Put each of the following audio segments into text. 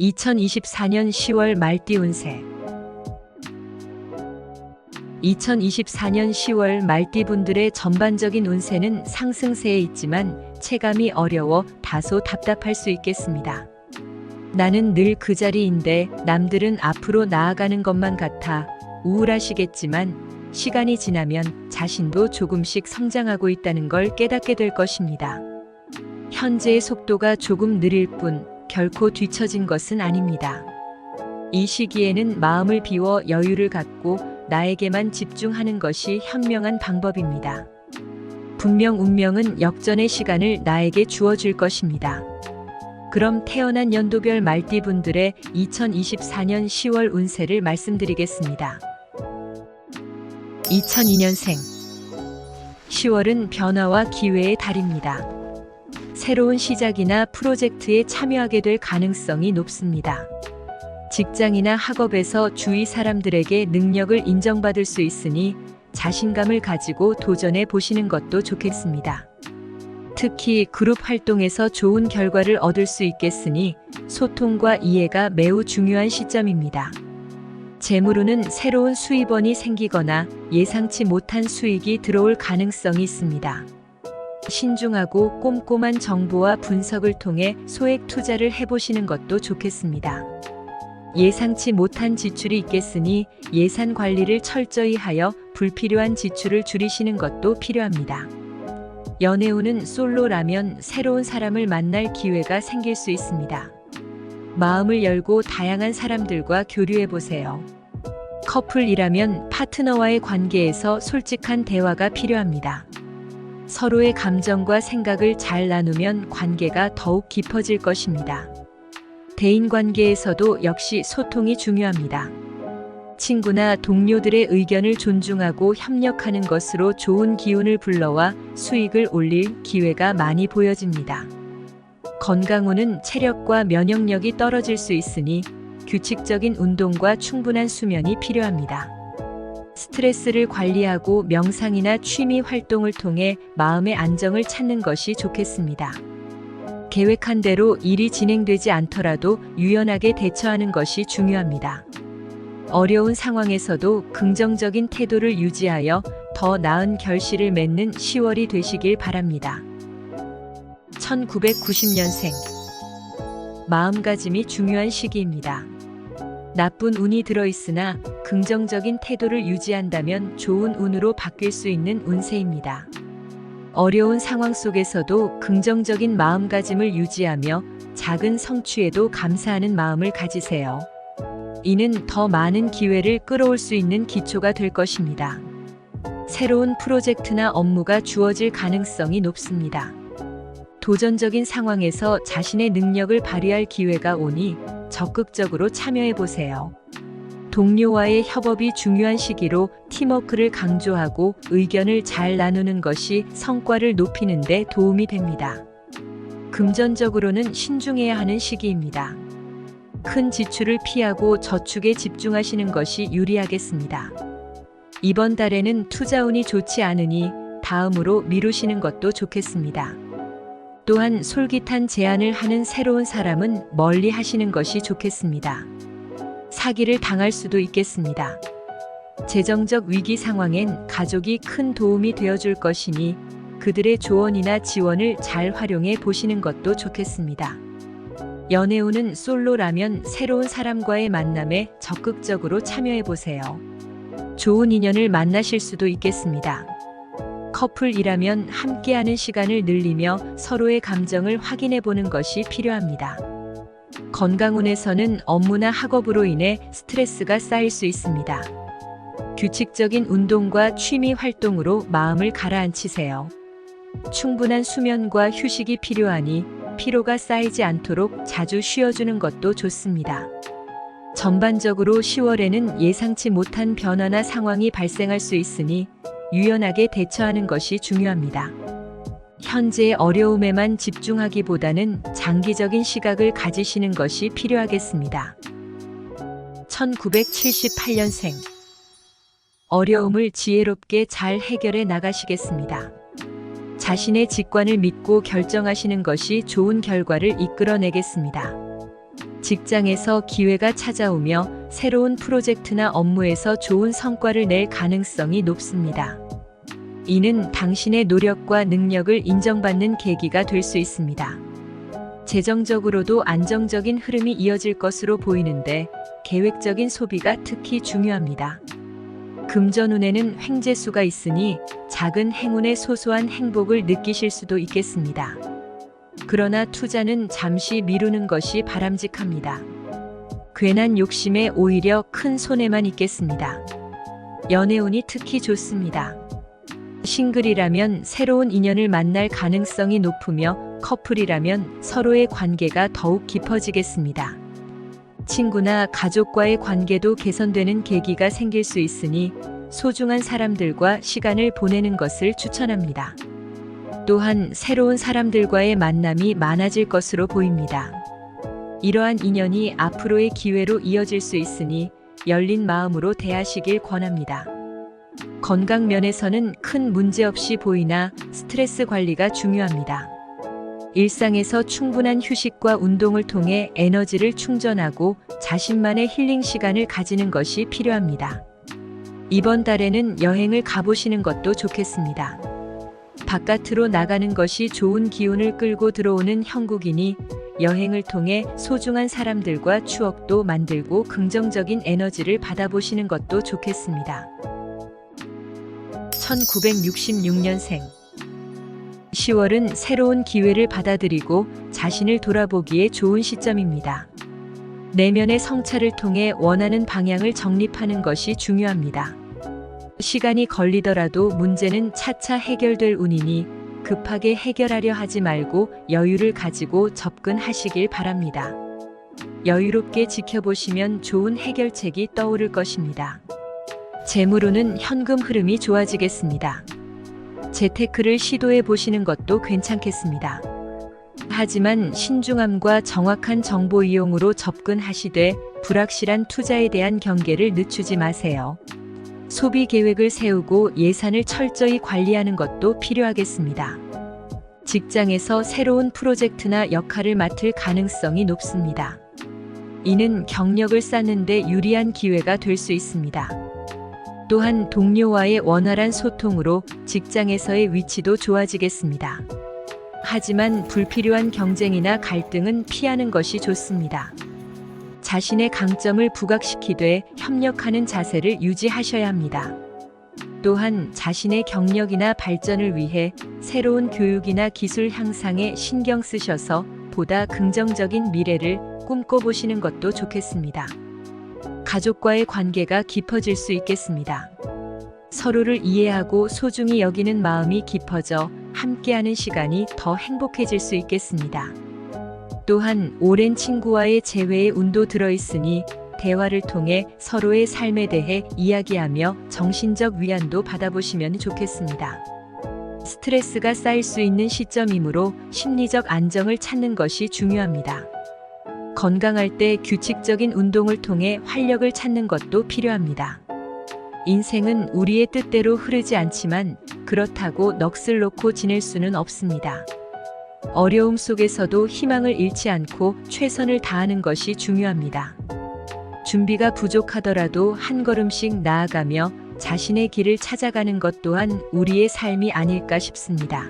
2024년 10월 말띠 운세 2024년 10월 말띠 분들의 전반적인 운세는 상승세에 있지만 체감이 어려워 다소 답답할 수 있겠습니다. 나는 늘 그 자리인데 남들은 앞으로 나아가는 것만 같아 우울하시겠지만 시간이 지나면 자신도 조금씩 성장하고 있다는 걸 깨닫게 될 것입니다. 현재의 속도가 조금 느릴 뿐 결코 뒤처진 것은 아닙니다. 이 시기에는 마음을 비워 여유를 갖고 나에게만 집중하는 것이 현명한 방법입니다. 분명 운명은 역전의 시간을 나에게 주어줄 것입니다. 그럼 태어난 연도별 말띠 분들의 2024년 10월 운세를 말씀드리겠습니다. 2002년생 10월은 변화와 기회의 달입니다. 새로운 시작이나 프로젝트에 참여하게 될 가능성이 높습니다. 직장이나 학업에서 주위 사람들에게 능력을 인정받을 수 있으니 자신감을 가지고 도전해 보시는 것도 좋겠습니다. 특히 그룹 활동에서 좋은 결과를 얻을 수 있겠으니 소통과 이해가 매우 중요한 시점입니다. 재물운은 새로운 수입원이 생기거나 예상치 못한 수익이 들어올 가능성이 있습니다. 신중하고 꼼꼼한 정보와 분석을 통해 소액 투자를 해보시는 것도 좋겠습니다. 예상치 못한 지출이 있겠으니 예산 관리를 철저히 하여 불필요한 지출을 줄이시는 것도 필요합니다. 연애운은 솔로라면 새로운 사람을 만날 기회가 생길 수 있습니다. 마음을 열고 다양한 사람들과 교류해 보세요. 커플이라면 파트너와의 관계에서 솔직한 대화가 필요합니다. 서로의 감정과 생각을 잘 나누면 관계가 더욱 깊어질 것입니다. 대인 관계에서도 역시 소통이 중요합니다. 친구나 동료들의 의견을 존중하고 협력하는 것으로 좋은 기운을 불러와 수익을 올릴 기회가 많이 보여집니다. 건강운은 체력과 면역력이 떨어질 수 있으니 규칙적인 운동과 충분한 수면이 필요합니다. 스트레스를 관리하고 명상이나 취미 활동을 통해 마음의 안정을 찾는 것이 좋겠습니다. 계획한 대로 일이 진행되지 않더라도 유연하게 대처하는 것이 중요합니다. 어려운 상황에서도 긍정적인 태도를 유지하여 더 나은 결실을 맺는 10월이 되시길 바랍니다. 1990년생 마음가짐이 중요한 시기입니다. 나쁜 운이 들어있으나 긍정적인 태도를 유지한다면 좋은 운으로 바뀔 수 있는 운세입니다. 어려운 상황 속에서도 긍정적인 마음가짐을 유지하며 작은 성취에도 감사하는 마음을 가지세요. 이는 더 많은 기회를 끌어올 수 있는 기초가 될 것입니다. 새로운 프로젝트나 업무가 주어질 가능성이 높습니다. 도전적인 상황에서 자신의 능력을 발휘할 기회가 오니 적극적으로 참여해 보세요. 동료와의 협업이 중요한 시기로 팀워크를 강조하고 의견을 잘 나누는 것이 성과를 높이는 데 도움이 됩니다. 금전적으로는 신중해야 하는 시기입니다. 큰 지출을 피하고 저축에 집중하시는 것이 유리하겠습니다. 이번 달에는 투자운이 좋지 않으니 다음으로 미루시는 것도 좋겠습니다. 또한 솔깃한 제안을 하는 새로운 사람은 멀리 하시는 것이 좋겠습니다. 사기를 당할 수도 있겠습니다. 재정적 위기 상황엔 가족이 큰 도움이 되어줄 것이니 그들의 조언이나 지원을 잘 활용해 보시는 것도 좋겠습니다. 연애운은 솔로라면 새로운 사람과의 만남에 적극적으로 참여해 보세요. 좋은 인연을 만나실 수도 있겠습니다. 커플이라면 함께하는 시간을 늘리며 서로의 감정을 확인해 보는 것이 필요합니다. 건강운에서는 업무나 학업으로 인해 스트레스가 쌓일 수 있습니다. 규칙적인 운동과 취미 활동으로 마음을 가라앉히세요. 충분한 수면과 휴식이 필요하니 피로가 쌓이지 않도록 자주 쉬어주는 것도 좋습니다. 전반적으로 10월에는 예상치 못한 변화나 상황이 발생할 수 있으니 유연하게 대처하는 것이 중요합니다. 현재의 어려움에만 집중하기보다는 장기적인 시각을 가지시는 것이 필요하겠습니다. 1978년생 어려움을 지혜롭게 잘 해결해 나가시겠습니다. 자신의 직관을 믿고 결정하시는 것이 좋은 결과를 이끌어내겠습니다. 직장에서 기회가 찾아오며 새로운 프로젝트나 업무에서 좋은 성과를 낼 가능성이 높습니다. 이는 당신의 노력과 능력을 인정받는 계기가 될 수 있습니다. 재정적으로도 안정적인 흐름이 이어질 것으로 보이는데 계획적인 소비가 특히 중요합니다. 금전운에는 횡재수가 있으니 작은 행운의 소소한 행복을 느끼실 수도 있겠습니다. 그러나 투자는 잠시 미루는 것이 바람직합니다. 괜한 욕심에 오히려 큰 손해만 있겠습니다. 연애운이 특히 좋습니다. 싱글이라면 새로운 인연을 만날 가능성이 높으며 커플이라면 서로의 관계가 더욱 깊어지겠습니다. 친구나 가족과의 관계도 개선되는 계기가 생길 수 있으니 소중한 사람들과 시간을 보내는 것을 추천합니다. 또한 새로운 사람들과의 만남이 많아질 것으로 보입니다. 이러한 인연이 앞으로의 기회로 이어질 수 있으니 열린 마음으로 대하시길 권합니다. 건강 면에서는 큰 문제 없이 보이나 스트레스 관리가 중요합니다. 일상에서 충분한 휴식과 운동을 통해 에너지를 충전하고 자신만의 힐링 시간을 가지는 것이 필요합니다. 이번 달에는 여행을 가보시는 것도 좋겠습니다. 바깥으로 나가는 것이 좋은 기운을 끌고 들어오는 형국이니 여행을 통해 소중한 사람들과 추억도 만들고 긍정적인 에너지를 받아보시는 것도 좋겠습니다. 1966년생 10월은 새로운 기회를 받아들이고 자신을 돌아보기에 좋은 시점입니다. 내면의 성찰을 통해 원하는 방향을 정립하는 것이 중요합니다. 시간이 걸리더라도 문제는 차차 해결될 운이니 급하게 해결하려 하지 말고 여유를 가지고 접근하시길 바랍니다. 여유롭게 지켜보시면 좋은 해결책이 떠오를 것입니다. 재물운은 현금 흐름이 좋아지겠습니다. 재테크를 시도해 보시는 것도 괜찮겠습니다. 하지만 신중함과 정확한 정보 이용으로 접근하시되 불확실한 투자에 대한 경계를 늦추지 마세요. 소비 계획을 세우고 예산을 철저히 관리하는 것도 필요하겠습니다. 직장에서 새로운 프로젝트나 역할을 맡을 가능성이 높습니다. 이는 경력을 쌓는데 유리한 기회가 될 수 있습니다. 또한 동료와의 원활한 소통으로 직장에서의 위치도 좋아지겠습니다. 하지만 불필요한 경쟁이나 갈등은 피하는 것이 좋습니다. 자신의 강점을 부각시키되 협력하는 자세를 유지하셔야 합니다. 또한 자신의 경력이나 발전을 위해 새로운 교육이나 기술 향상에 신경 쓰셔서 보다 긍정적인 미래를 꿈꿔보시는 것도 좋겠습니다. 가족과의 관계가 깊어질 수 있겠습니다. 서로를 이해하고 소중히 여기는 마음이 깊어져 함께하는 시간이 더 행복해질 수 있겠습니다. 또한 오랜 친구와의 재회의 운도 들어있으니 대화를 통해 서로의 삶에 대해 이야기하며 정신적 위안도 받아보시면 좋겠습니다. 스트레스가 쌓일 수 있는 시점이므로 심리적 안정을 찾는 것이 중요합니다. 건강할 때 규칙적인 운동을 통해 활력을 찾는 것도 필요합니다. 인생은 우리의 뜻대로 흐르지 않지만 그렇다고 넋을 놓고 지낼 수는 없습니다. 어려움 속에서도 희망을 잃지 않고 최선을 다하는 것이 중요합니다. 준비가 부족하더라도 한 걸음씩 나아가며 자신의 길을 찾아가는 것 또한 우리의 삶이 아닐까 싶습니다.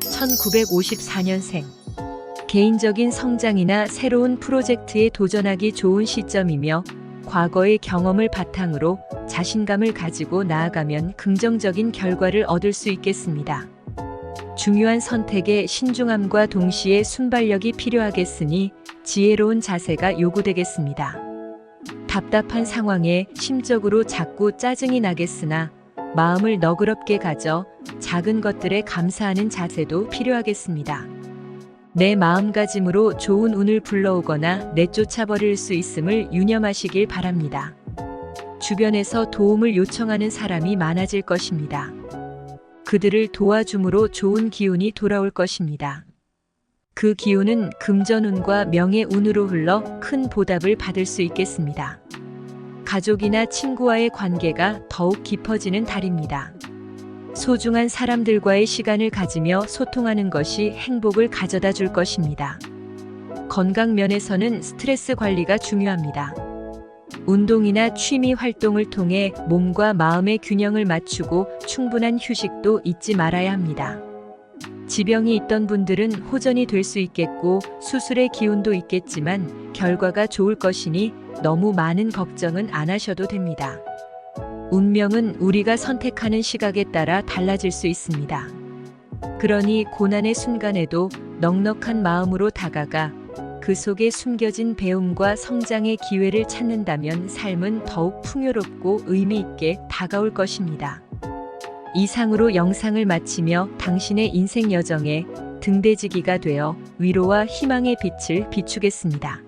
1954년생 개인적인 성장이나 새로운 프로젝트에 도전하기 좋은 시점이며 과거의 경험을 바탕으로 자신감을 가지고 나아가면 긍정적인 결과를 얻을 수 있겠습니다. 중요한 선택에 신중함과 동시에 순발력이 필요하겠으니 지혜로운 자세가 요구되겠습니다. 답답한 상황에 심적으로 자꾸 짜증이 나겠으나 마음을 너그럽게 가져 작은 것들에 감사하는 자세도 필요하겠습니다. 내 마음가짐으로 좋은 운을 불러오거나 내쫓아버릴 수 있음을 유념하시길 바랍니다. 주변에서 도움을 요청하는 사람이 많아질 것입니다. 그들을 도와줌으로 좋은 기운이 돌아올 것입니다. 그 기운은 금전운과 명예운으로 흘러 큰 보답을 받을 수 있겠습니다. 가족이나 친구와의 관계가 더욱 깊어지는 달입니다. 소중한 사람들과의 시간을 가지며 소통하는 것이 행복을 가져다 줄 것입니다. 건강 면에서는 스트레스 관리가 중요합니다. 운동이나 취미 활동을 통해 몸과 마음의 균형을 맞추고 충분한 휴식도 잊지 말아야 합니다. 지병이 있던 분들은 호전이 될 수 있겠고 수술의 기운도 있겠지만 결과가 좋을 것이니 너무 많은 걱정은 안 하셔도 됩니다. 운명은 우리가 선택하는 시각에 따라 달라질 수 있습니다. 그러니 고난의 순간에도 넉넉한 마음으로 다가가 그 속에 숨겨진 배움과 성장의 기회를 찾는다면 삶은 더욱 풍요롭고 의미 있게 다가올 것입니다. 이상으로 영상을 마치며 당신의 인생 여정에 등대지기가 되어 위로와 희망의 빛을 비추겠습니다.